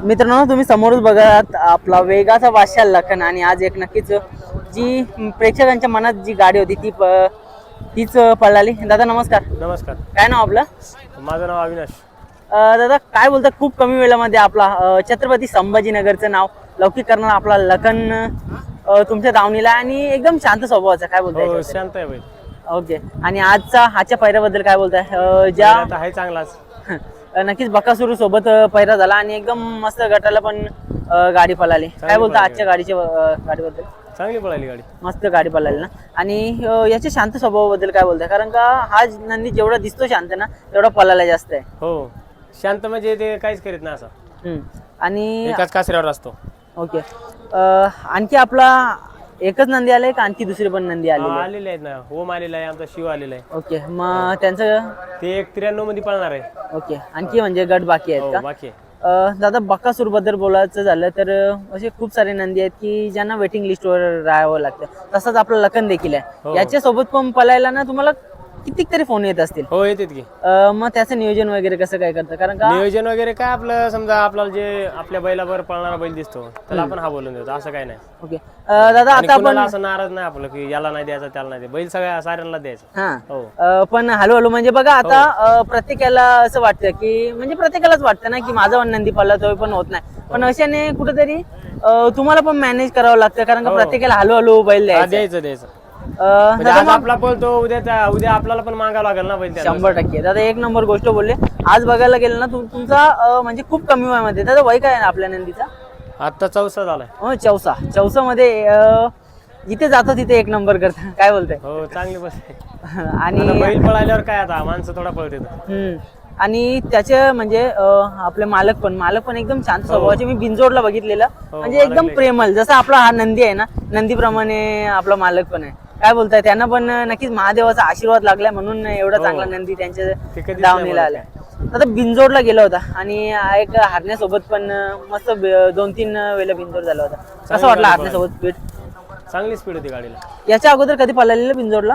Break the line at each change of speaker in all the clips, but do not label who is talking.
मित्रांनो तुम्ही समोरच बघत आपला वेगाचा बादशाह लखन आणि आज एक नक्कीच जी प्रेक्षकांच्या मनात जी गाडी होती ती तीच पळाली. दादा नमस्कार.
नमस्कार.
काय नाव आपलं?
माझं नाव अविनाश.
दादा काय बोलतात? खूप कमी वेळामध्ये आपला छत्रपती संभाजीनगरचं नाव लौकिक करणारा आपला लखन तुमच्या दावणीला आणि एकदम शांत स्वभावाचा काय
हो
बोलताय
शांत आहे
ओके. आणि आजचा आजच्या पैऱ्याबद्दल काय बोलताय? ज्या
आहे चांगलाच.
नक्कीच बकासुरू सोबत पैरा झाला आणि एकदम मस्त गटाला पण गाडी पळाली. काय बोलता आजच्या गाडीच्या गाडीबद्दल?
चांगली पळाली गाडी.
मस्त गाडी पळाली ना? आणि याच्या शांत स्वभावाबद्दल काय बोलताय? कारण का हा नंदी जेवढा दिसतो शांत ना तेवढा पळायला जास्त आहे.
हो. शांत म्हणजे ते काहीच करीत नाही असं.
आणि
एकाच कासऱ्यावर असतो.
ओके. आणखी आपला एकच नंदी आलाय का आणखी दुसरी पण नंदी आली
आलेले आहेत ना. ओम आलेला आहे आमचा शिव आलेला आहे.
ओके मग त्यांचं?
ते एक त्र्याण्णवमध्ये पळणार आहे.
ओके आणखी म्हणजे गट बाकी आहेत
हो
का?
बाकी आहे.
अं, दादा बकासूरबद्दल बोलायचं झालं तर अं, असे खूप सारे नंदी आहेत की ज्यांना वेटिंग लिस्टवर राहावं लागतं. तसंच आपलं लखन देखील आहे.
हो.
याच्यासोबत पण पळायला ना तुम्हाला कितीक तरी फोन येत असतील.
हो येतात की.
अं, मग त्याचं नियोजन वगैरे कसं काय करतं? कारण का
नियोजन वगैरे काय आपलं समजा आपल्याला जे आपल्या बैलावर पळणारा बैल दिसतो त्याला आपण हा बोलून देतो असं काय नाही.
ओके. अं, दादा
आणि
आता आपण
कुणाला असं नाराज नाही आपलं की याला नाही द्यायचा त्याला नाही द्यायचा. बैल सगळ्या साऱ्यांना द्यायचा.
हा.
हो.
अं, पण हळूहळू म्हणजे बघा आता अं, प्रत्येकाला असं वाटतं की म्हणजे प्रत्येकालाच वाटतं ना की माझा पण नंदी पडला तो पण होत नाही. पण अशाने कुठेतरी अं, तुम्हाला पण मॅनेज करावं लागतं कारण का प्रत्येकाला हळूहळू बैल
हा,
द्यायचं
द्यायचं द्यायचं. म्हणजे आज आपला पळतो उद्या त्या- उद्या आपल्याला पण मागावं लागेल ना बैल त्याला.
शंभर टक्के. दादा एक नंबर गोष्ट बोलले. आज बघायला गेलं ना तुम- तुमचा अं, म्हणजे खूप कमी वयामध्ये. दादा वय काय आहे ना आपल्या नंदीचा?
आत्ता चौसा झालाय.
हो चौसा. चौसा मध्ये जिथे जातो तिथे एक नंबर करता. काय बोलताय?
हो चांगली बस आहे.
आणि
आता बैल पळाल्यावर काय आता? माणसं थोडा पळते
हम्म. आणि त्याचे म्हणजे अं, आपले मालक पण. मालक पण एकदम शांत
हो.
स्वभावाचे. मी बिंजोडला बघितलेलं. म्हणजे एकदम प्रेमल. जसा आपला हा नंदी आहे ना नंदीप्रमाणे आपला मालक पण आहे. काय बोलताय? त्यांना पण नक्कीच महादेवाचा आशीर्वाद लागलाय म्हणून एवढा चांगला नंदी
हो.
त्यांच्या दावणीला आलाय आता बिंजोडला गेला होता आणि एक हरण्यासोबत पण मस्त दोन तीन वेळेला बिंजोड झाला होता. कसं वाटलं हरण्यासोबत स्पीड
चांगली स्पीड होती गाडीला.
याच्या अगोदर कधी पळालेलं बिंजोडला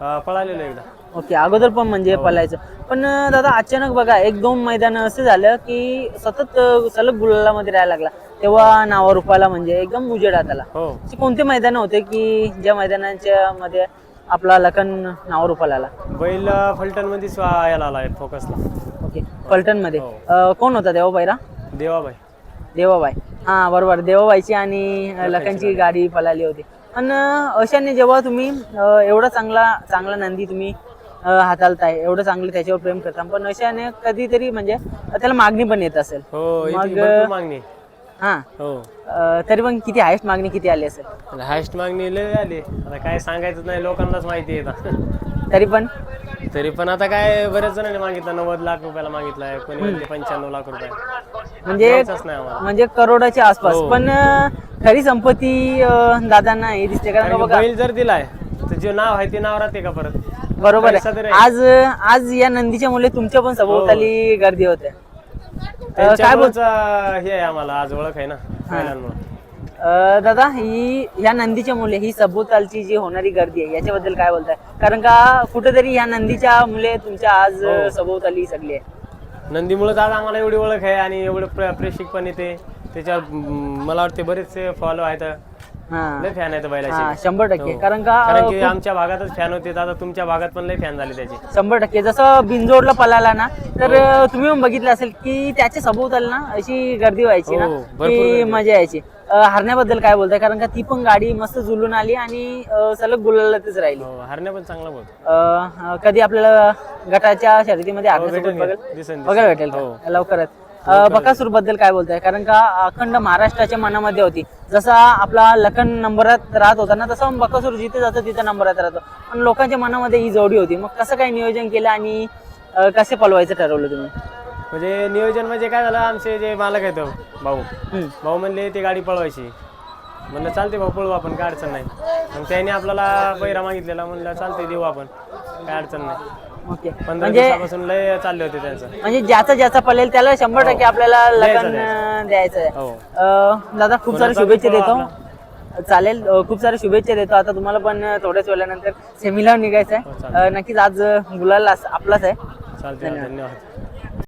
हा, पळालेलं एकदा.
ओके अगोदर पण म्हणजे पळायचं पण अं, दादा अचानक बघा एक दोन मैदान असं झालं की सतत सलग गुलालामध्ये राहायला लागला. तेव्हा नावा रुपाला म्हणजे एकदम उजेडात आला
हो.
कोणते मैदान होते की ज्या मैदानाच्या मध्ये आपला लखन नावा रुपाला आला?
बैल फलटणमध्ये याला आला फोकसला
ओके पलटणमध्ये
हो.
कोण होता तेव्हा पहिला
देवाबाई.
देवाबाई. हा बरोबर. देवाबाईची आणि लखनची गाडी. पळाली होती. पण अशाने जेव्हा तुम्ही एवढा चांगला चांगला नंदी तुम्ही हाताळताय एवढं चांगलं त्याच्यावर प्रेम करता. पण अशाने कधीतरी म्हणजे त्याला मागणी पण येत असेल.
हो इथे
मग-
भरपूर मागणी. आहे.
हा.
हो.
अं, तरी पण किती हायस्ट मागणी किती आली असेल?
हायस्ट मागणी लय आली. आता काय सांगायचं नाही लोकांनाच माहिती आहे आता.
तरी पण?
तरी पण आता काय बऱ्याच जणांनी मागितलं. नव्वद लाख रुपयाला मागितलाय कोणी म्हणते पंच्याण्णव लाख रुपये.
म्हणजे
नाही आम्हाला.
म्हणजे करोडाच्या आसपास.
हो.
पण अं, खरी संपत्ती अं, दादांना हे दिसते. कारण का
कारण की
बघा
बैल जर दिलाय तर जे नाव आहे ते नाव राहते का परत?
बरोबर आहे. आज आज या नंदीच्या मुले तुमच्या पण सभोवताली गर्दी होते. काय
हे आहे आम्हाला. आज ओळख आहे ना
अं, दादा ही या नंदीच्या मुले ही सभोवतालची जी होणारी गर्दी आहे याच्याबद्दल काय बोलताय? कारण का कुठेतरी या नंदीच्या मुले तुमच्या आज
हो.
सभोवताली सगळी आहे.
नंदीमुळेच आज आम्हाला एवढी ओळख आहे आणि एवढं प्र- प्रेक्षक पण येते. त्याच्यावर म, मला वाटते बरेचसे फॉलो आहेत.
हा.
लय फॅन आहेत
हा,
बैलाचे
शंभर टक्के.
हो.
कारण का
कारण
अं,
की आमच्या भागातच फॅन होते आता तुमच्या भागात पण लय फॅन झाले त्याचे.
शंभर टक्के. जसं बिंजोडला पळाला ना तर अं, तुम्ही पण बघितलं असेल की त्याच्या सभोवताल ना अशी गर्दी व्हायची ना
हो, भरपूर
की
गर्दी.
मजा यायची. अं, हरण्याबद्दल काय बोलताय? कारण का ती पण गाडी मस्त जुलून आली आणि अं, सलग गुलालातच राहिली.
हो हरण्या पण चांगला बोलतो.
अं, कधी आपल्याला गटाच्या शर्यतीमध्ये हरण्यासोबत
भेटेल,
बघेल?
दिसेल, दिसेल.
बघायला भेटेल
हो.
लवकरच. बकासूरबद्दल काय बोलताय? कारण का अखंड महाराष्ट्राच्या मनामध्ये होती. जसा आपला लखन नंबरात राहत होता ना तसं बकासूर जिथे जातो तिथे नंबरात राहतो. पण लोकांच्या मनामध्ये ही जोडी होती. मग कसं काय नियोजन केलं आणि कसे पलवायचं ठरवलं तुम्ही?
म्हणजे नियोजन म्हणजे काय झालं आमचे जे मालक आहेत भाऊ. भाऊ म्हणले ते गाडी पळवायची. म्हणलं चालते भाऊ पळवू आपण काय अडचण नाही. मग त्याने आपल्याला पैरा मागितलेला म्हणलं चालते देऊ आपण काय अडचण नाही.
ओके.
पंधरा
म्हणजे
दिवसापासून लय चालले होते त्यांचं.
म्हणजे ज्याचा ज्याचा पळेल त्याला शंभर टक्के आपल्याला लग्न
द्यायचं,
आहे
हो.
अं, दादा खूप सारे
कोणाचा
शुभेच्छा देतो. चालेल अं, खूप सारे शुभेच्छा देतो. आता तुम्हाला पण थोड्याच वेळानंतर सेमीला निघायचं आहे अं, नक्कीच आज गुलाल आपलाच आहे.
चालते धन्यवाद.